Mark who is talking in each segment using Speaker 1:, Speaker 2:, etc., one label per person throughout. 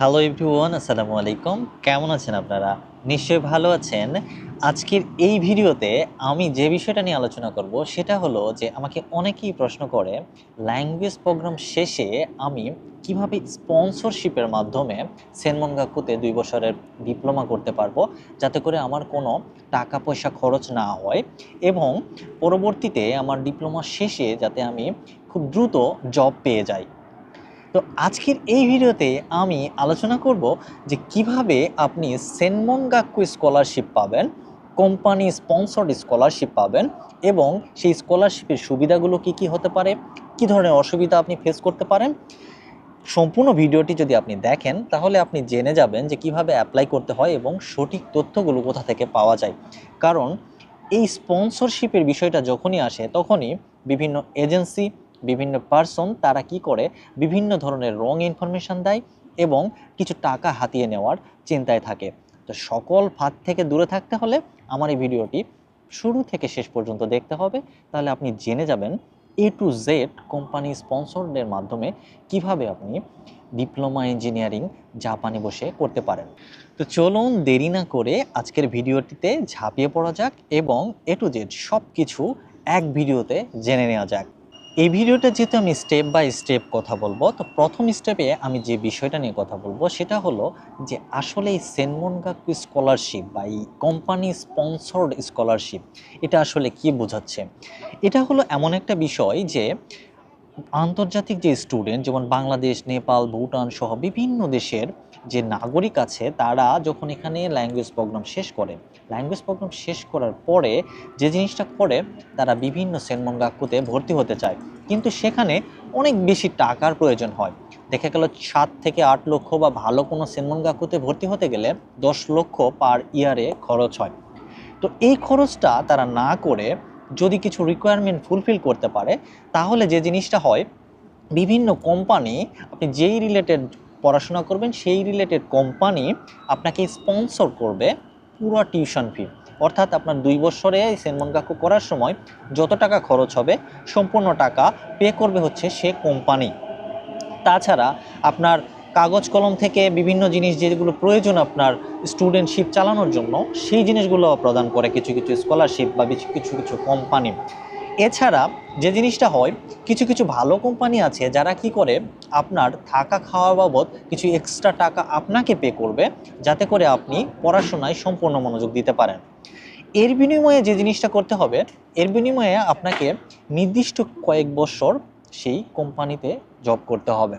Speaker 1: Hello everyone আসসালামু আলাইকুম কেমন আছেন আপনারা? নিশ্চয়ই ভালো আছেন। আজকের এই ভিডিওতে আমি যে বিষয়টা নিয়ে আলোচনা করব, সেটা হলো যে আমাকে অনেকেই প্রশ্ন করে ল্যাঙ্গুয়েজ প্রোগ্রাম শেষে আমি কীভাবে স্পন্সরশিপের মাধ্যমে সেনমনগাকুতে দুই বছরের ডিপ্লোমা করতে পারব? যাতে করে আমার কোনো টাকা পয়সা খরচ না হয়। এবং পরবর্তীতে আমার ডিপ্লোমা শেষে যাতে আমি খুব দ্রুত জব পেয়ে যাই। তো আজকের এই ভিডিওতে আমি আলোচনা করব যে কীভাবে আপনি সেনমনগাক্কু স্কলারশিপ পাবেন, কোম্পানি স্পন্সর্ড স্কলারশিপ পাবেন এবং সেই স্কলারশিপের সুবিধাগুলো কি কি হতে পারে, কি ধরনের অসুবিধা আপনি ফেস করতে পারেন। সম্পূর্ণ ভিডিওটি যদি আপনি দেখেন, তাহলে আপনি জেনে যাবেন যে কীভাবে অ্যাপ্লাই করতে হয় এবং সঠিক তথ্যগুলো কোথা থেকে পাওয়া যায়। কারণ এই স্পন্সরশিপের বিষয়টা যখনই আসে, তখনই বিভিন্ন এজেন্সি বিভিন্ন পার্সন তারা কি করে? বিভিন্ন ধরনের রং ইনফরমেশন দেয় এবং কিছু টাকা হাতিয়ে নেওয়ার চিন্তায় থাকে। তো সকল ফাঁদ থেকে দূরে থাকতে হলে আমার এই ভিডিওটি শুরু থেকে শেষ পর্যন্ত দেখতে হবে। তাহলে আপনি জেনে যাবেন এ টু জেড কোম্পানি স্পন্সরদের মাধ্যমে কীভাবে আপনি ডিপ্লোমা ইঞ্জিনিয়ারিং জাপানে বসে করতে পারেন। তো চলুন দেরি না করে আজকের ভিডিওটিতে ঝাঁপিয়ে পড়া যাক এবং এ টু জেড সব কিছু এক ভিডিওতে জেনে নেওয়া যাক। এই ভিডিওটা যেহেতু আমি স্টেপ বাই স্টেপ কথা বলব, তো প্রথম স্টেপে আমি যে বিষয়টা নিয়ে কথা বলব সেটা হলো যে আসলে এই সেনমনগাকু স্কলারশিপ বা এই কোম্পানি স্পন্সর্ড স্কলারশিপ এটা আসলে কি বোঝাচ্ছে? এটা হলো এমন একটা বিষয় যে আন্তর্জাতিক যে স্টুডেন্ট যেমন বাংলাদেশ, নেপাল, ভুটান সহ বিভিন্ন দেশের যে নাগরিক আছে, তারা যখন এখানে ল্যাঙ্গুয়েজ প্রোগ্রাম শেষ করে ল্যাঙ্গুয়েজ প্রোগ্রাম শেষ করার পরে যে জিনিসটা করে, তারা বিভিন্ন সেনমনগাকুতে ভর্তি হতে চায়। কিন্তু সেখানে অনেক বেশি টাকার প্রয়োজন হয়। দেখা গেল সাত থেকে আট লক্ষ বা ভালো কোনো সেনমনগাকুতে ভর্তি হতে গেলে দশ লক্ষ পার ইয়ারে খরচ হয়। তো এই খরচটা তারা না করে যদি কিছু রিকোয়ারমেন্ট ফুলফিল করতে পারে, তাহলে যে জিনিসটা হয়, বিভিন্ন কোম্পানি আপনি যেই রিলেটেড পড়াশোনা করবেন, সেই রিলেটেড কোম্পানি আপনাকে স্পন্সর করবে পুরো টিউশন ফি অর্থাৎ আপনার দুই বছরে সেনমনগাকু করার সময় যত টাকা খরচ হবে, সম্পূর্ণ টাকা পে করবে হচ্ছে সে কোম্পানি তাছাড়া আপনার কাগজ কলম থেকে বিভিন্ন জিনিস যেগুলো প্রয়োজন আপনার স্টুডেন্টশিপ চালানোর জন্য, সেই জিনিসগুলো প্রদান করে কিছু কিছু স্কলারশিপ বা কিছু কিছু কোম্পানি এছাড়া যে জিনিসটা হয়, কিছু কিছু ভালো কোম্পানি আছে যারা কি করে, আপনার থাকা খাওয়া বাবদ কিছু এক্সট্রা টাকা আপনাকে পে করবে, যাতে করে আপনি পড়াশোনায় সম্পূর্ণ মনোযোগ দিতে পারেন। এর বিনিময়ে যে জিনিসটা করতে হবে, এর বিনিময়ে আপনাকে নির্দিষ্ট কয়েক বছর সেই কোম্পানিতে জব করতে হবে।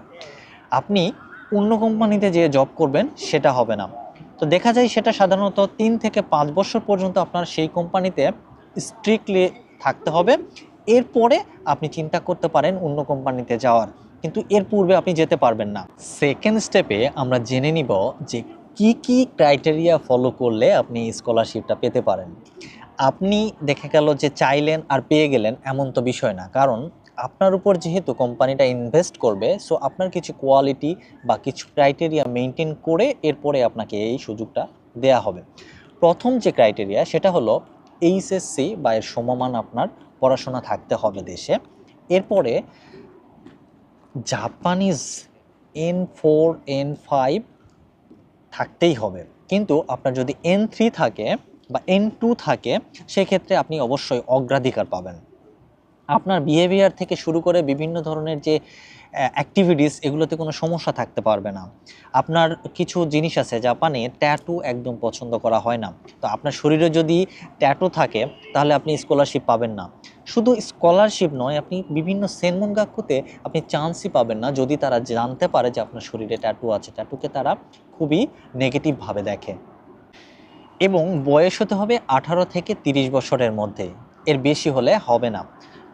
Speaker 1: আপনি অন্য কোম্পানিতে যে জব করবেন, সেটা হবে না। তো দেখা যায় সেটা সাধারণত তিন থেকে পাঁচ বছর পর্যন্ত আপনার সেই কোম্পানিতে স্ট্রিক্টলি থাকতে হবে। এরপরে আপনি চিন্তা করতে পারেন অন্য কোম্পানিতে যাওয়ার। কিন্তু এর পূর্বে আপনি যেতে পারবেন না। সেকেন্ড স্টেপে আমরা জেনে নিব যে কি কি ক্রাইটেরিয়া ফলো করলে আপনি স্কলারশিপটা পেতে পারেন। আপনি দেখে গেল যে চাইলেন আর পেয়ে গেলেন এমন তো বিষয় না। কারণ আপনার উপর যেহেতু কোম্পানিটা ইনভেস্ট করবে সো আপনার কিছু কোয়ালিটি বা কিছু ক্রাইটেরিয়া মেনটেন করে এরপরে আপনাকে এই সুযোগটা দেয়া হবে। প্রথম যে ক্রাইটেরিয়া সেটা হলো এইচএসসি বা এর সমমান আপনার পড়াশোনা থাকতে হবে দেশে। এরপরে Japanese N four N five থাকতেই হবে। কিন্তু আপনার যদি এন থ্রি থাকে বা এন টু থাকে, সেক্ষেত্রে আপনি অবশ্যই অগ্রাধিকার পাবেন। আপনার বিহেভিয়ার থেকে শুরু করে বিভিন্ন ধরনের যে অ্যাক্টিভিটিস এগুলোতে কোনো সমস্যা থাকতে পারবে না। আপনার কিছু জিনিস আছে জাপানে ট্যাটু একদম পছন্দ করা হয় না। তো আপনার শরীরে যদি ট্যাটু থাকে, তাহলে আপনি স্কলারশিপ পাবেন না। শুধু স্কলারশিপ নয়, আপনি বিভিন্ন সেনমনগাকুতে আপনি চান্সই পাবেন না যদি তারা জানতে পারে যে আপনার শরীরে ট্যাটু আছে। ট্যাটুকে তারা খুবই নেগেটিভভাবে দেখে। এবং বয়স হতে হবে আঠারো থেকে তিরিশ বছরের মধ্যে। এর বেশি হলে হবে না।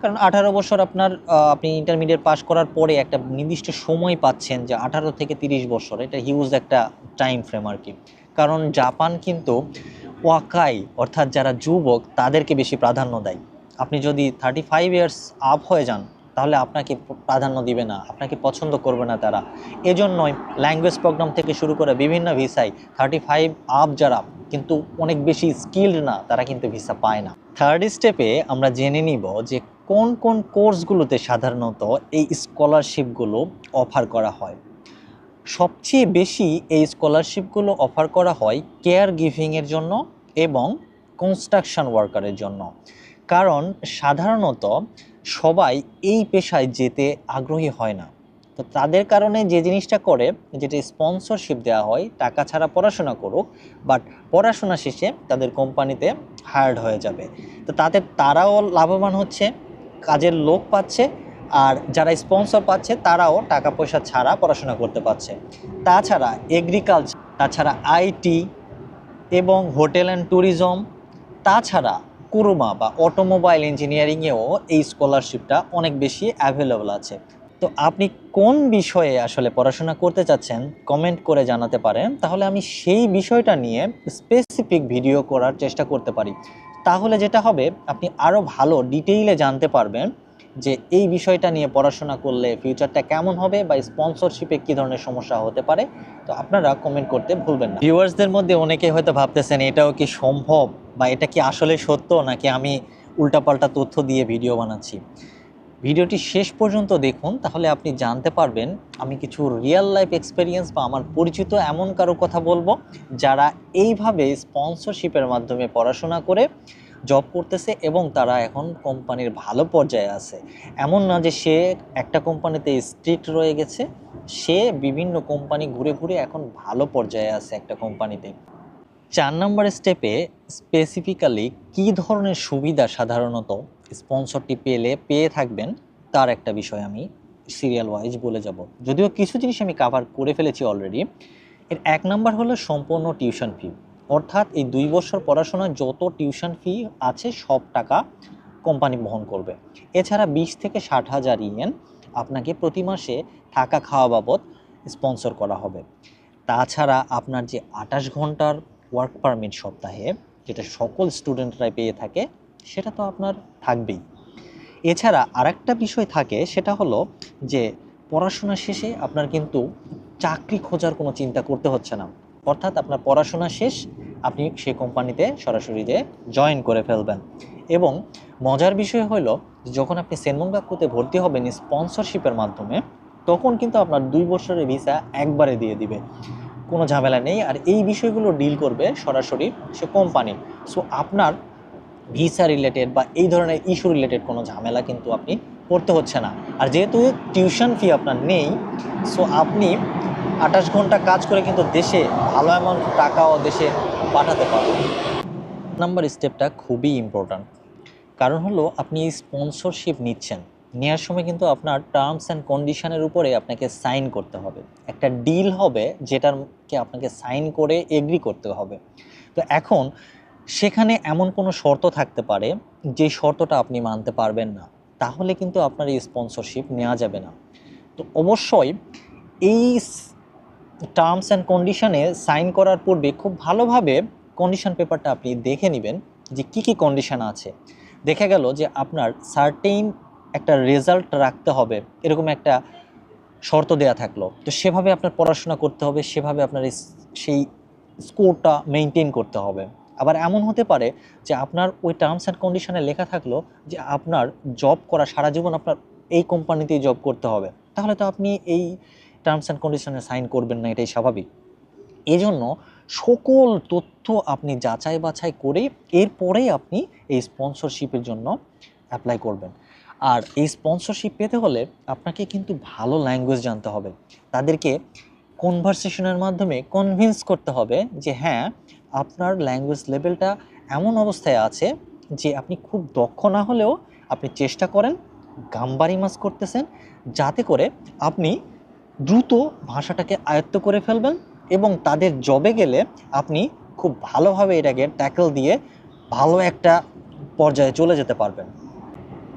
Speaker 1: কারণ আঠারো বছর আপনার আপনি ইন্টারমিডিয়েট পাস করার পরে একটা নির্দিষ্ট সময় পাচ্ছেন যে আঠারো থেকে তিরিশ বছর। এটা হিউজ একটা টাইম ফ্রেম আর কি। কারণ জাপান কিন্তু ওয়াকাই, অর্থাৎ যারা যুবক, তাদেরকে বেশি প্রাধান্য দেয়। আপনি যদি থার্টি ফাইভ ইয়ার্স আপ হয়ে যান, তাহলে আপনাকে প্রাধান্য দিবে না, আপনাকে পছন্দ করবে না তারা। এজন্যই ল্যাঙ্গুয়েজ প্রোগ্রাম থেকে শুরু করে বিভিন্ন ভিসাই থার্টি ফাইভ আপ যারা, কিন্তু অনেক বেশি স্কিল্ড না, তারা কিন্তু ভিসা পায় না। থার্ড স্টেপে আমরা জেনে নিব যে কোন কোন কোর্সগুলোতে সাধারণত এই স্কলারশিপগুলো অফার করা হয়? সবচেয়ে বেশি এই স্কলারশিপগুলো অফার করা হয় কেয়ার গিভিংয়ের জন্য এবং কনস্ট্রাকশন ওয়ার্কারের জন্য। কারণ সাধারণত সবাই এই পেশায় যেতে আগ্রহী হয় না। তো তাদের কারণে যে জিনিসটা করে, যেটা স্পন্সরশিপ দেওয়া হয়, টাকা ছাড়া পড়াশোনা করুক, বাট পড়াশোনা শেষে তাদের কোম্পানিতে হায়ার্ড হয়ে যাবে। তো তাতে তারাও লাভবান হচ্ছে কাজের লোক পাচ্ছে আর যারা স্পন্সর পাচ্ছে তারাও টাকা পয়সা ছাড়া পড়াশোনা করতে পারছে। তাছাড়া এগ্রিকালচার তাছাড়া আইটি এবং হোটেল অ্যান্ড ট্যুরিজম তাছাড়া কুরুমা বা অটোমোবাইল ইঞ্জিনিয়ারিংয়েও এই স্কলারশিপটা অনেক বেশি অ্যাভেলেবল আছে। তো আপনি কোন বিষয়ে আসলে পড়াশোনা করতে চাচ্ছেন কমেন্ট করে জানাতে পারেন। তাহলে আমি সেই বিষয়টা নিয়ে স্পেসিফিক ভিডিও করার চেষ্টা করতে পারি। তাহলে যেটা হবে, আপনি আরও ভালো ডিটেইলে জানতে পারবেন যে এই বিষয়টা নিয়ে পড়াশোনা করলে ফিউচারটা কেমন হবে বা স্পন্সরশিপে কী ধরনের সমস্যা হতে পারে। তো আপনারা কমেন্ট করতে ভুলবেন না। ভিউয়ার্সদের মধ্যে অনেকে হয়তো ভাবতেছেন, এটাও কি সম্ভব? বা এটা কি আসলে সত্য? নাকি আমি উল্টাপাল্টা তথ্য দিয়ে ভিডিও বানাচ্ছি? ভিডিওটি শেষ পর্যন্ত দেখুন, তাহলে আপনি জানতে পারবেন আমি কিছু রিয়েল লাইফ এক্সপিরিয়েন্স বা আমার পরিচিত এমন কারও কথা বলব যারা এইভাবে স্পন্সরশিপের মাধ্যমে পড়াশোনা করে জব করতেছে এবং তারা এখন কোম্পানির ভালো পর্যায়ে আছে। এমন না যে সে একটা কোম্পানিতে স্ট্রিক্ট রয়ে গেছে, সে বিভিন্ন কোম্পানি ঘুরে ঘুরে এখন ভালো পর্যায়ে আছে একটা কোম্পানিতে চার নম্বর স্টেপে স্পেসিফিক্যালি কী ধরনের সুবিধা সাধারণত স্পন্সরটি পেলে, পেয়ে থাকবেন তার একটা বিষয় আমি সিরিয়াল ওয়াইজ বলে যাব। যদিও কিছু জিনিস আমি কাভার করে ফেলেছি অলরেডি এর এক নম্বর হলো সম্পূর্ণ টিউশন ফি অর্থাৎ এই দুই বছর পড়াশোনার যত টিউশন ফি আছে, সব টাকা কোম্পানি বহন করবে। এছাড়া বিশ থেকে ষাট হাজার ইয়েন আপনাকে প্রতি মাসে থাকা খাওয়া বাবদ স্পন্সর করা হবে। তাছাড়া আপনার যে আঠাশ ঘণ্টার ওয়ার্ক পারমিট সপ্তাহে, যেটা সকল স্টুডেন্টরাই পেয়ে থাকে সেটা তো আপনার থাকবেই। এছাড়া আরেকটা বিষয় থাকে, সেটা হলো যে পড়াশোনা শেষে আপনার কিন্তু চাকরি খোঁজার কোনো চিন্তা করতে হচ্ছে না। অর্থাৎ আপনার পড়াশোনা শেষ, আপনি সেই কোম্পানিতে সরাসরি যে জয়েন করে ফেলবেন। এবং মজার বিষয় হলো, যখন আপনি সেনমন বাক্যতে ভর্তি হবেন স্পন্সরশিপের মাধ্যমে, তখন কিন্তু আপনার দুই বছরের ভিসা একবারে দিয়ে দিবে। কোনো ঝামেলা নেই, আর এই বিষয়গুলো ডিল করবে সরাসরি সে কোম্পানি। সো আপনার ভিসা রিলেটেড বা এই ধরনের ইস্যু রিলেটেড কোনো ঝামেলা কিন্তু আপনি পড়তে হচ্ছে না। আর যেহেতু টিউশন ফি আপনার নেই সো আপনি আঠাশ ঘণ্টা কাজ করে কিন্তু দেশে ভালো অ্যামাউন্ট টাকাও দেশে পাঠাতে পারবেন। নাম্বার স্টেপটা খুবই ইম্পর্ট্যান্ট কারণ হলো আপনি স্পন্সরশিপ নিচ্ছেন নেওয়ার সময় কিন্তু আপনার টার্মস অ্যান্ড কন্ডিশনের উপরে আপনাকে সাইন করতে হবে। একটা ডিল হবে যেটারকে আপনাকে সাইন করে এগ্রি করতে হবে। তো এখন সেখানে এমন কোনো শর্ত থাকতে পারে যে শর্তটা আপনি মানতে পারবেন না। তাহলে কিন্তু আপনার এই স্পন্সরশিপ নেওয়া যাবে না। তো অবশ্যই এই টার্মস অ্যান্ড কন্ডিশনে সাইন করার পূর্বে খুব ভালোভাবে কন্ডিশন পেপারটা আপনি দেখে নেবেন যে কি কি কন্ডিশন আছে। দেখা গেল যে আপনার সার্টেইন একটা রেজাল্ট রাখতে হবে, এরকম একটা শর্ত দেয়া থাকল। তো সেভাবে আপনার পড়াশোনা করতে হবে, সেভাবে আপনার সেই স্কোরটা মেনটেন করতে হবে। আবার এমন হতে পারে যে আপনার ওই টার্মস অ্যান্ড কন্ডিশনে লেখা থাকল যে আপনার জব করা সারা জীবন আপনার এই কোম্পানিতেই জব করতে হবে। তাহলে তো আপনি এই টার্মস অ্যান্ড কন্ডিশনে সাইন করবেন না, এটাই স্বাভাবিক। এজন্য সকল তথ্য আপনি যাচাই বাছাই করে এরপরেই আপনি এই স্পন্সরশিপের জন্য অ্যাপ্লাই করবেন। আর এই স্পন্সরশিপ পেতে হলে আপনাকে কিন্তু ভালো ল্যাঙ্গুয়েজ জানতে হবে। তাদেরকে কনভারসেশনের মাধ্যমে কনভিন্স করতে হবে যে হ্যাঁ আপনার ল্যাঙ্গুয়েজ লেভেলটা এমন অবস্থায় আছে যে আপনি খুব দক্ষ না হলেও আপনি চেষ্টা করেন, গাম্বারি মাস করতেছেন, যাতে করে আপনি দ্রুত ভাষাটাকে আয়ত্ত করে ফেলবেন এবং তাদের জবে গেলে আপনি খুব ভালোভাবে এটাকে ট্যাকল দিয়ে ভালো একটা পর্যায়ে চলে যেতে পারবেন।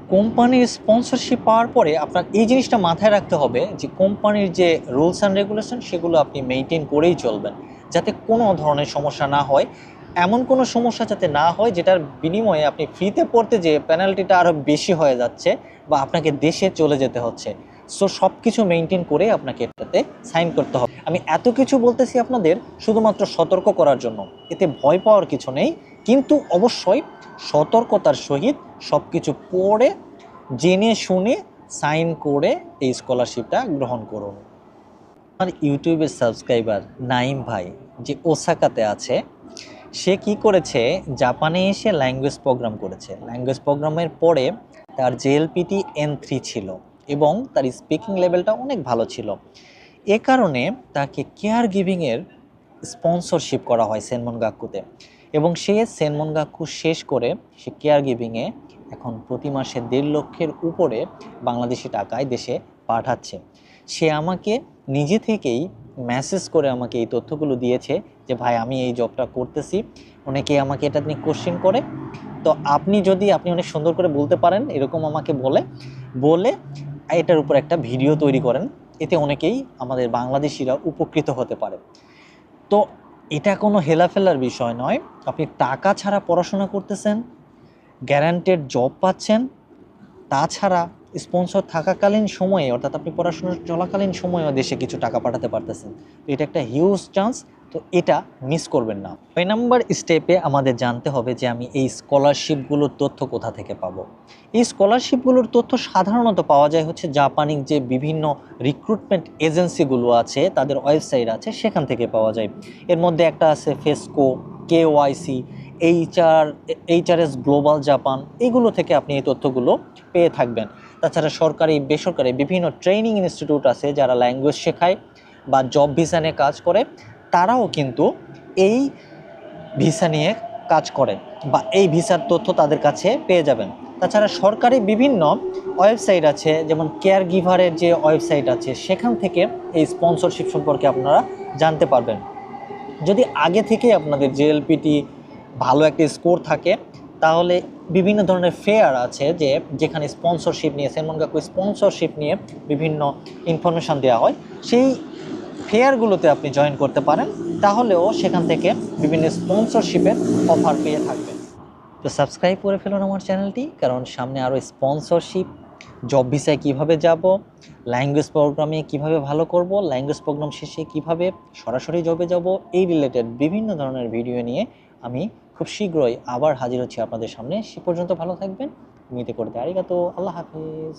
Speaker 1: কোম্পানির স্পন্সরশিপ পাওয়ার পরে আপনার এই জিনিসটা মাথায় রাখতে হবে যে, কোম্পানির যে রুলস অ্যান্ড রেগুলেশন সেগুলো আপনি মেনটেন করেই চলবেন। যাতে কোনো ধরনের সমস্যা না হয়। এমন কোনো সমস্যা যাতে না হয়, যেটার বিনিময়ে আপনি ফ্রিতে পড়তে যে পেনাল্টিটা আরও বেশি হয়ে যাচ্ছে বা আপনাকে দেশে চলে যেতে হচ্ছে। সো সব কিছু মেনটেন করে আপনাকে এটাতে সাইন করতে হবে। আমি এত কিছু বলতেছি আপনাদের শুধুমাত্র সতর্ক করার জন্য। এতে ভয় পাওয়ার কিছু নেই। কিন্তু অবশ্যই সতর্কতার সহিত সব কিছু পড়ে জেনে শুনে সাইন করে এই স্কলারশিপটা গ্রহণ করুন। আমার ইউটিউবের সাবস্ক্রাইবার নাইম ভাই যে ওসাকাতে আছে, সে কি করেছে? জাপানে এসে ল্যাঙ্গুয়েজ প্রোগ্রাম করেছে। ল্যাঙ্গুয়েজ প্রোগ্রামের পরে তার জেএলপিটি এন থ্রি ছিল এবং তার স্পিকিং লেভেলটা অনেক ভালো ছিল। এ কারণে তাকে কেয়ার গিভিংয়ের স্পন্সরশিপ করা হয় সেনমন গাক্কুতে এবং সে সেনমন গাক্কু শেষ করে সে কেয়ার গিভিংয়ে এখন প্রতি মাসে দেড় লক্ষের উপরে বাংলাদেশি টাকায় দেশে পাঠাচ্ছে। সে আমাকে নিজে থেকেই মেসেজ করে আমাকে এই তথ্যগুলো দিয়েছে যে, ভাই, আমি এই জবটা করতেছি। অনেকে আমাকে এটা নিয়ে কোশ্চেন করে। তো আপনি যদি, আপনি অনেক সুন্দর করে বলতে পারেন, এরকম আমাকে বলে বলে এটার উপর একটা ভিডিও তৈরি করেন। এতে অনেকেই আমাদের বাংলাদেশিরা উপকৃত হতে পারে। তো এটা কোনো হেলাফেলার বিষয় নয়। আপনি টাকা ছাড়া পড়াশোনা করতেছেন গ্যারান্টেড জব পাচ্ছেন। তাছাড়া স্পন্সর থাকাকালীন সময়ে, অর্থাৎ আপনি পড়াশোনা চলাকালীন সময়েও দেশে কিছু টাকা পাঠাতে পারতেছেন, তো এটা একটা হিউজ চান্স তো এটা মিস করবেন না। ছয় নাম্বার স্টেপে আমাদের জানতে হবে যে আমি এই স্কলারশিপগুলোর তথ্য কোথা থেকে পাবো। এই স্কলারশিপগুলোর তথ্য সাধারণত পাওয়া যায় হচ্ছে জাপানিক যে বিভিন্ন রিক্রুটমেন্ট এজেন্সিগুলো আছে, তাদের ওয়েবসাইট আছে, সেখান থেকে পাওয়া যায়। এর মধ্যে একটা আছে ফেসকো KYC HR HRS global Japan এগুলো থেকে আপনি এই তথ্যগুলো পেয়ে থাকবেন। তাছাড়া সরকারি, বেসরকারি বিভিন্ন ট্রেনিং ইনস্টিটিউট আছে যারা ল্যাঙ্গুয়েজ শেখায় বা জব ভিসা নিয়ে কাজ করে। তারাও কিন্তু এই ভিসা নিয়ে কাজ করে বা এই ভিসার তথ্য তাদের কাছে পেয়ে যাবেন। তাছাড়া সরকারি বিভিন্ন ওয়েবসাইট আছে, যেমন কেয়ার গিভারের যে ওয়েবসাইট আছে, সেখান থেকে এই স্পন্সরশিপ সম্পর্কে আপনারা জানতে পারবেন। যদি আগে থেকে আপনাদের জেএলপিটি ভালো একটা স্কোর থাকে, তাহলে বিভিন্ন ধরনের ফেয়ার আছে যে যেখানে স্পন্সরশিপ নিয়ে সেনমনগাকু স্পন্সরশিপ নিয়ে বিভিন্ন ইনফরমেশান দেওয়া হয়, সেই ফেয়ারগুলোতে আপনি জয়েন করতে পারেন, তাহলেও সেখান থেকে বিভিন্ন স্পন্সরশিপের অফার পেয়ে থাকবেন। তো সাবস্ক্রাইব করে ফেলুন আমার চ্যানেলটি কারণ সামনে আরও স্পন্সরশিপ জব ভিসায় কীভাবে যাব ল্যাঙ্গুয়েজ প্রোগ্রামে কীভাবে ভালো করব ল্যাঙ্গুয়েজ প্রোগ্রাম শেষে কীভাবে সরাসরি জবে যাব, এই রিলেটেড বিভিন্ন ধরনের ভিডিও নিয়ে আমি খুব শীঘ্রই আবার হাজির হচ্ছি আপনাদের সামনে। সে পর্যন্ত ভালো থাকবেন। মিতে করতে আরিগাতো আল্লাহ হাফিজ।